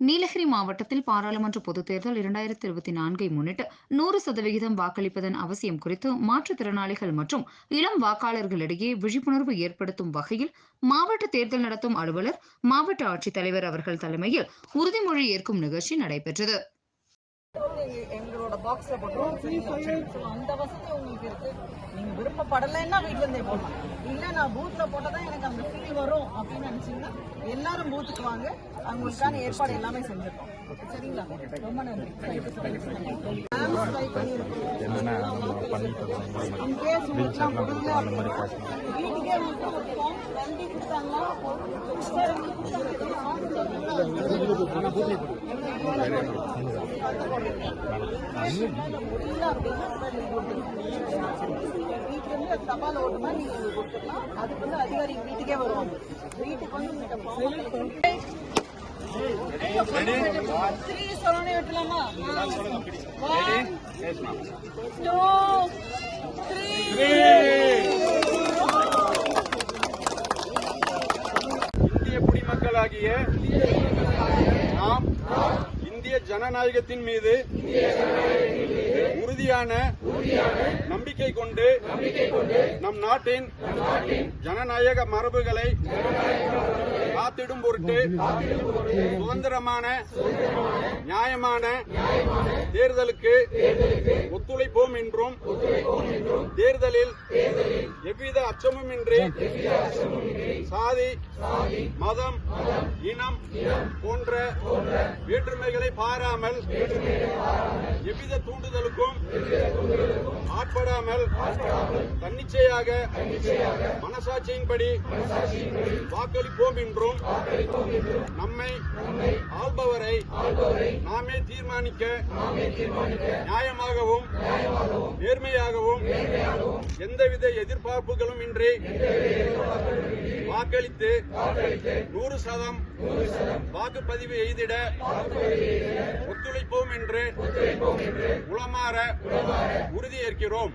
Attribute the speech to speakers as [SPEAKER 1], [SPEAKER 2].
[SPEAKER 1] நீலகிரி மாவட்டத்தில் பாராளுமன்ற பொதுத் தேர்தல் இரண்டாயிரத்தி இருபத்தி நான்கை முன்னிட்டு நூறு சதவிகிதம் வாக்களிப்பதன் அவசியம் குறித்து மாற்றுத்திறனாளிகள் மற்றும் இளம் வாக்காளர்களிடையே விழிப்புணர்வு ஏற்படுத்தும் வகையில் மாவட்ட தேர்தல் நடத்தும் அலுவலர் மாவட்ட ஆட்சித்தலைவர் அவர்கள் தலைமையில் உறுதிமொழி ஏற்கும் நிகழ்ச்சி நடைபெற்றது.
[SPEAKER 2] எங்க- எங்களோட பாக்ஸ்ல போட்டுருவோம் அந்த வசதி உங்களுக்கு இருக்கு. நீங்க விருப்பப்படலைன்னா வீட்ல இருந்தே போடலாம். இல்ல நான் பூத்ல போட்டதான் எனக்கு அந்த ஃபீல் வரும் அப்படின்னு நினைச்சீங்கன்னா எல்லாரும் பூத்துக்கு வாங்க. அவங்களுக்கான ஏற்பாடு எல்லாமே செஞ்சிருக்கோம். சரிங்களா? ரொம்ப நன்றி. வீட்டுக்கே வந்து ஒரு form தபால் ஓட்டு மாதிரி நீங்க கொடுத்துக்கலாம் அதுக்கு வந்து அதிகாரி வீட்டுக்கே வருவாங்க வீட்டுக்கு வந்து த்ரீ சொல்லானே விட்டுலாமா ஒன் டூ த்ரீ
[SPEAKER 3] இந்திய குடிமக்களாகிய நாம் இந்திய ஜனநாயகத்தின் மீது உறுதியான நம்பிக்கை கொண்டு நம் நாட்டின் ஜனநாயக மரபுகளை காத்திடும் பொருட்டு சுதந்திரமான நியாயமான தேர்தலுக்கு ஒத்துழைப்போம் என்றும் தேர்தலில் எவ்வித அச்சமுமின்றி சாதி மதம் இனம் போன்ற வேற்றுமைகளை பாராமல் எவ்வித தூண்டுதலுக்கும் ஆட்படாமல் தன்னிச்சையாக மனசாட்சியின்படி வாக்களிப்போம் என்றும் நம்மை ஆள்பவரை தீர்மானிக்க நியாயமாகவும் நேர்மையாகவும் எந்தவித எதிர்பார்ப்புகளும் இன்றி வாக்களித்து நூறு சதம் வாக்குப்பதிவு எய்திட ஒத்துழைப்போம் என்று உளமாற உறுதியேற்கிறோம்.